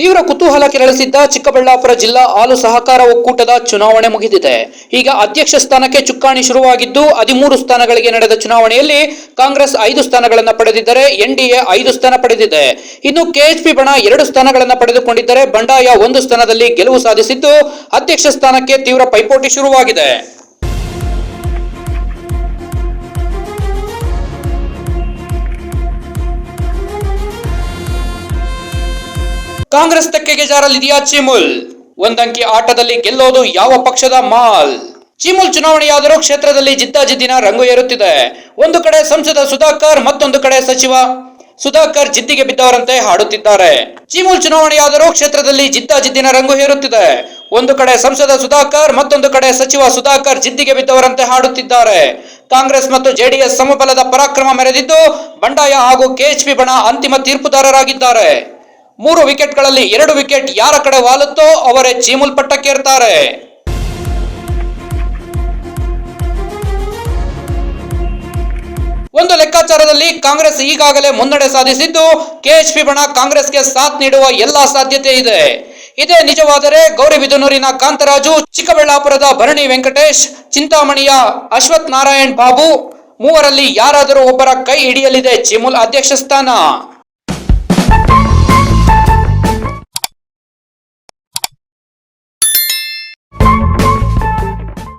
ತೀವ್ರ ಕುತೂಹಲ ಕೆರಳಿಸಿದ್ದ ಚಿಕ್ಕಬಳ್ಳಾಪುರ ಜಿಲ್ಲಾ ಹಾಲು ಸಹಕಾರ ಒಕ್ಕೂಟದ ಚುನಾವಣೆ ಮುಗಿದಿದೆ. ಈಗ ಅಧ್ಯಕ್ಷ ಸ್ಥಾನಕ್ಕೆ ಚುಕ್ಕಾಣಿ ಶುರುವಾಗಿದ್ದು, ಹದಿಮೂರು ಸ್ಥಾನಗಳಿಗೆ ನಡೆದ ಚುನಾವಣೆಯಲ್ಲಿ ಕಾಂಗ್ರೆಸ್ ಐದು ಸ್ಥಾನಗಳನ್ನು ಪಡೆದಿದ್ದರೆ ಎನ್ಡಿಎ ಐದು ಸ್ಥಾನ ಪಡೆದಿದೆ. ಇನ್ನು ಕೆಎಚ್ಪಿ ಬಣ ಎರಡು ಸ್ಥಾನಗಳನ್ನು ಪಡೆದುಕೊಂಡಿದ್ದರೆ, ಬಂಡಾಯ ಒಂದು ಸ್ಥಾನದಲ್ಲಿ ಗೆಲುವು ಸಾಧಿಸಿದ್ದು, ಅಧ್ಯಕ್ಷ ಸ್ಥಾನಕ್ಕೆ ತೀವ್ರ ಪೈಪೋಟಿ ಶುರುವಾಗಿದೆ. ಕಾಂಗ್ರೆಸ್ ತೆಕ್ಕೆಗೆ ಜಾರಲಿದೆಯಾ ಚಿಮುಲ್? ಒಂದಂಕಿ ಆಟದಲ್ಲಿ ಗೆಲ್ಲೋದು ಯಾವ ಪಕ್ಷದ ಮಾಲ್? ಚಿಮುಲ್ ಚುನಾವಣೆಯಾದರೂ ಕ್ಷೇತ್ರದಲ್ಲಿ ಜಿದ್ದಾಜಿದ್ದಿನ ರಂಗು ಏರುತ್ತಿದೆ. ಒಂದು ಕಡೆ ಸಂಸದ ಸುಧಾಕರ್, ಮತ್ತೊಂದು ಕಡೆ ಸಚಿವ ಸುಧಾಕರ್ ಜಿದ್ದಿಗೆ ಬಿದ್ದವರಂತೆ ಹಾಡುತ್ತಿದ್ದಾರೆ. ಚಿಮುಲ್ ಚುನಾವಣೆಯಾದರೂ ಕ್ಷೇತ್ರದಲ್ಲಿ ಜಿದ್ದಾಜಿದ್ದಿನ ರಂಗು ಏರುತ್ತಿದೆ. ಒಂದು ಕಡೆ ಸಂಸದ ಸುಧಾಕರ್, ಮತ್ತೊಂದು ಕಡೆ ಸಚಿವ ಸುಧಾಕರ್ ಜಿದ್ದಿಗೆ ಬಿದ್ದವರಂತೆ ಹಾಡುತ್ತಿದ್ದಾರೆ. ಕಾಂಗ್ರೆಸ್ ಮತ್ತು ಜೆಡಿಎಸ್ ಸಮಬಲದ ಪರಾಕ್ರಮ ಮೆರೆದಿದ್ದು ಬಂಡಾಯ ಹಾಗೂ ಕೆಎಚ್ಪಿ ಬಣ ಅಂತಿಮ ತೀರ್ಪುದಾರರಾಗಿದ್ದಾರೆ. ಮೂರು ವಿಕೆಟ್ಗಳಲ್ಲಿ ಎರಡು ವಿಕೆಟ್ ಯಾರ ಕಡೆ ವಾಲುತ್ತೋ ಅವರೇ ಚೀಮುಲ್ ಪಟ್ಟಕ್ಕೇರ್ತಾರೆ ಒಂದು ಲೆಕ್ಕಾಚಾರದಲ್ಲಿ ಕಾಂಗ್ರೆಸ್ ಈಗಾಗಲೇ ಮುನ್ನಡೆ ಸಾಧಿಸಿದ್ದು, ಕೆಎಚ್ಪಿ ಬಣ ಕಾಂಗ್ರೆಸ್ಗೆ ಸಾಥ್ ನೀಡುವ ಎಲ್ಲಾ ಸಾಧ್ಯತೆ ಇದೆ. ಇದೇ ನಿಜವಾದರೆ ಗೌರಿಬಿದನೂರಿನ ಕಾಂತರಾಜು, ಚಿಕ್ಕಬಳ್ಳಾಪುರದ ಭರಣಿ ವೆಂಕಟೇಶ್, ಚಿಂತಾಮಣಿಯ ಅಶ್ವಥ್ ನಾರಾಯಣ್ ಬಾಬು, ಮೂವರಲ್ಲಿ ಯಾರಾದರೂ ಒಬ್ಬರ ಕೈ ಹಿಡಿಯಲಿದೆ ಚಿಮುಲ್ ಅಧ್ಯಕ್ಷ ಸ್ಥಾನ.